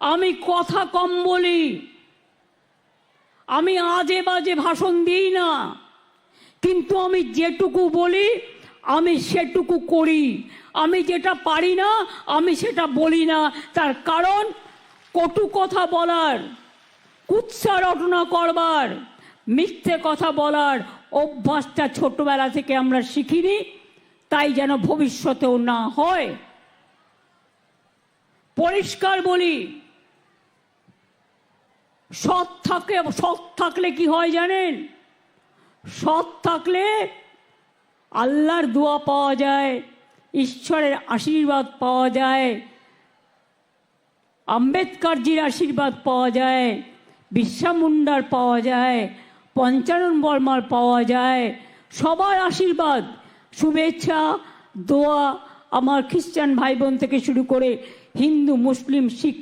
আমি কথা কম বলি। আমি আজে বাজে ভাষণ দিই না। কিন্তু আমি যেটুকু বলি, আমি সেটুকু করি। আমি যেটা পারি না, আমি সেটা বলি না। তার কারণ, কটু কথা বলার, কুৎসা রটনা করবার, মিথ্যে কথা বলার অভ্যাসটা ছোটবেলা থেকে আমরা শিখিনি, তাই যেন ভবিষ্যতেও না হয়। পরিষ্কার বলি সৎ থাকলে সৎ থাকলে কি হয় জানেন? সৎ থাকলে আল্লাহর দোয়া পাওয়া যায়, ঈশ্বরের আশীর্বাদ পাওয়া যায়, আম্বেদকরজির আশীর্বাদ পাওয়া যায়, বিশ্বা মুন্ডার পাওয়া যায়, পঞ্চানন বর্মার পাওয়া যায়, সবার আশীর্বাদ, শুভেচ্ছা, দোয়া আমার খ্রিস্টান ভাই বোন থেকে শুরু করে হিন্দু, মুসলিম, শিখ